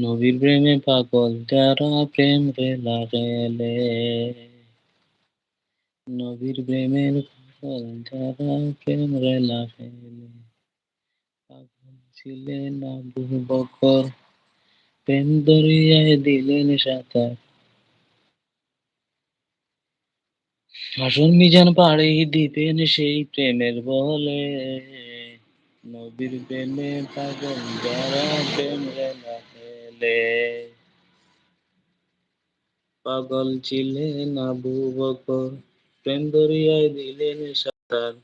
নবীর প্রেমে পাগল যারা প্রেম রেলা গেলে নবীর প্রেমের পাগল যারা প্রেম রেলা গেলে পাগল ছিলেন আবু বকর, প্রেম দরিয়ায় দিলেন সাঁতার। আসল মিজান পাড়ি দিবেন সেই প্রেমের বলে। নবীর প্রেমে পাগল যারা প্রেম রেলা গেলে পাগল ছিলেন আবু বকর প্রেম দরিয়ায় দিলেন সাঁতার।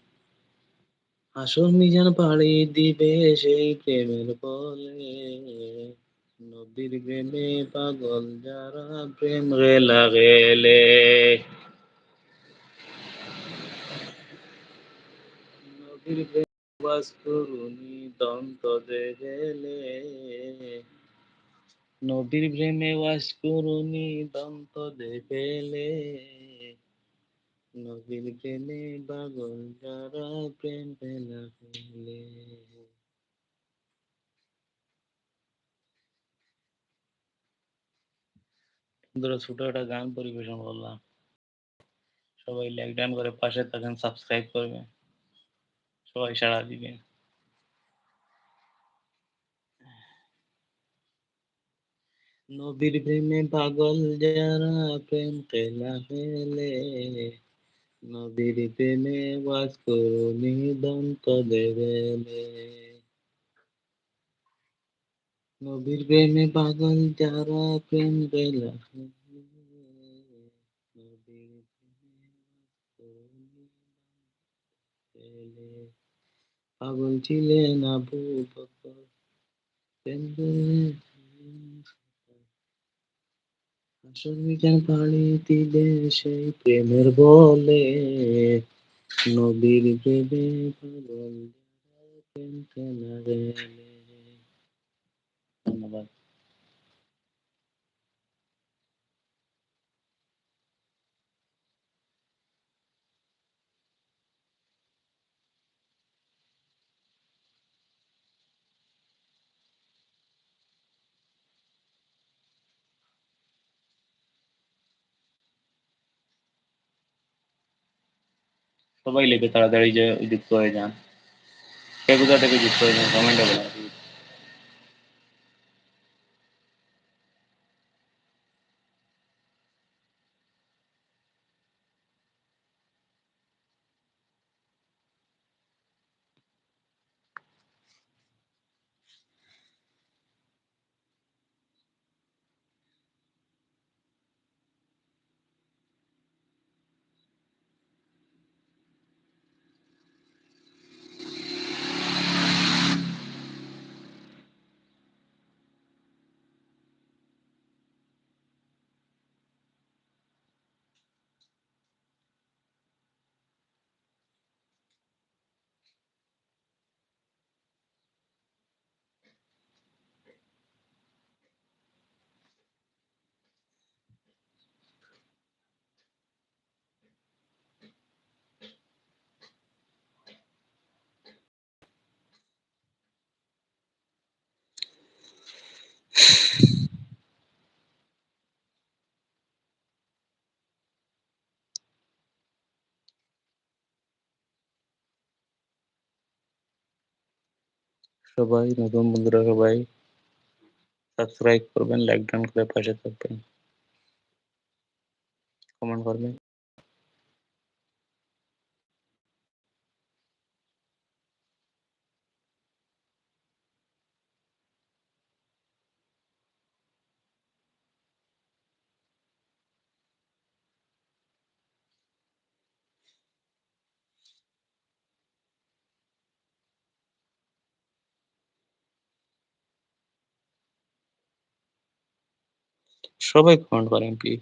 আসল মিজান পাড়ি দিবে সেই প্রেমের বলে। নবীর প্রেমে পাগল যারা প্রেম রেলা গেলে নবীর প্রেম বাস করুনি দন্ত গেলে নবীর প্রেমে বাস করুনি, দন্ত দেখেলে নবীর প্রেমে পাগল যারা প্রেম গেলে বন্ধুরা ছোট একটা গান পরিবেশন করলাম। সবাই লাইক ডান করে পাশে থাকেন সাবস্ক্রাইব করবেন। সবাই সাড়া দিবেন। নবীর প্রেমে পাগল যারা প্রেম খেলা ফেলে নবীর প্রেমে বাস করুনি দন্ত দেবেলে। নবীর প্রেমে পাগল যারা প্রেম খেলা পাগল ছিলেন আবু বকর প্রেম আসল মিজান দেশে প্রেমের বলে নদীর প্রেমে পাগল প্রেম ধন্যবাদ। সবাই লেগে তাড়াতাড়ি যে যুক্ত হয়ে যান। কে কোথা থেকে যুক্ত হয়ে যান? কমেন্টে বলেন। সবাই নতুন বন্ধুরা সবাই সাবস্ক্রাইব করবেন লাইক ডান করে পাশে থাকবেন কমেন্ট করবেন সবাই কমেন্ট করেন প্লিজ